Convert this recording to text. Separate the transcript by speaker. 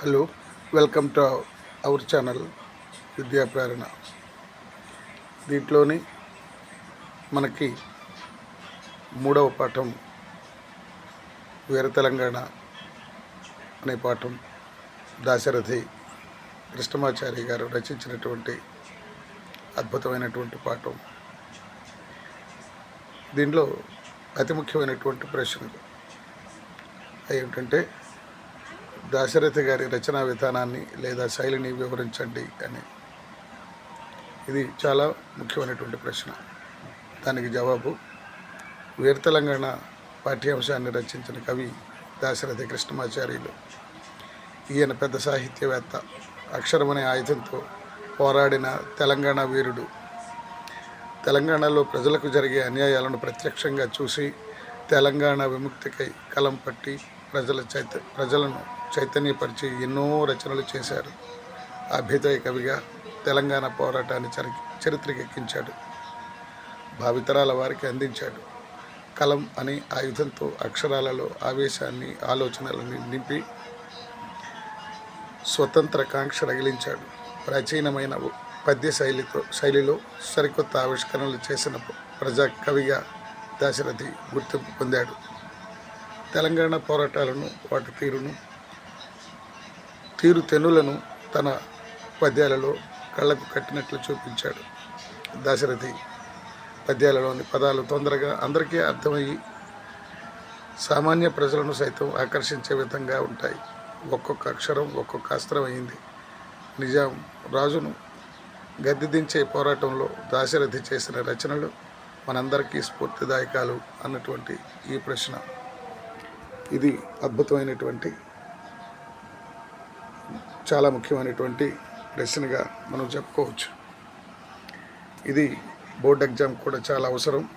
Speaker 1: Hello welcome to our channel Vidya Prerana. దీంట్లోని మనకి మూడవ పాఠం వీర తెలంగాణ అనే పాఠం దాశరథి కృష్ణమాచారి గారు రచించినటువంటి అద్భుతమైనటువంటి పాఠం. దీనిలో అతి ముఖ్యమైనటువంటి ప్రశ్నలు ఏమిటంటే దాశరథి గారి రచనా విధానాన్ని లేదా శైలిని వివరించండి అని. ఇది చాలా ముఖ్యమైనటువంటి ప్రశ్న. దానికి జవాబు వీర తెలంగాణ పాఠ్యాంశాన్ని రచించిన కవి దాశరథి కృష్ణమాచార్యులు. ఈయన పెద్ద సాహిత్యవేత్త అక్షరమనే ఆయుధంతో పోరాడిన తెలంగాణ వీరుడు. తెలంగాణలో ప్రజలకు జరిగే అన్యాయాలను ప్రత్యక్షంగా చూసి తెలంగాణ విముక్తికై కలం పట్టి ప్రజల చైత ప్రజలను చైతన్యపరిచి ఎన్నో రచనలు చేశారు. అభ్యుదయ కవిగా తెలంగాణ పోరాటాన్ని చరి చరిత్రకెక్కించాడు. భావితరాల వారికి అందించాడు. కలం అనే ఆయుధంతో అక్షరాలలో ఆవేశాన్ని ఆలోచనలని నింపి స్వతంత్ర కాంక్ష రగిలించాడు. ప్రాచీనమైన పద్య శైలితో శైలిలో సరికొత్త ఆవిష్కరణలు చేసిన ప్రజా కవిగా దాశరథి గుర్తింపు పొందాడు. తెలంగాణ పోరాటాలను వాటి తీరును తీరు తెనులను తన పద్యాలలో కళ్ళకు కట్టినట్లు చూపించాడు. దాశరథి పద్యాలలోని పదాలు తొందరగా అందరికీ అర్థమయ్యి సామాన్య ప్రజలను సైతం ఆకర్షించే విధంగా ఉంటాయి. ఒక్కొక్క అక్షరం ఒక్కొక్క అస్త్రం అయింది. నిజాం రాజును గద్దెదించే పోరాటంలో దాశరథి చేసిన రచనలు మనందరికీ స్ఫూర్తిదాయకాలు అన్నటువంటి ఈ ప్రశ్న. ఇది అద్భుతమైనటువంటి చాలా ముఖ్యమైనటువంటి ప్రశ్నగా మనం చెప్పుకోవచ్చు. ఇది బోర్డ్ ఎగ్జామ్ కూడా చాలా అవసరం.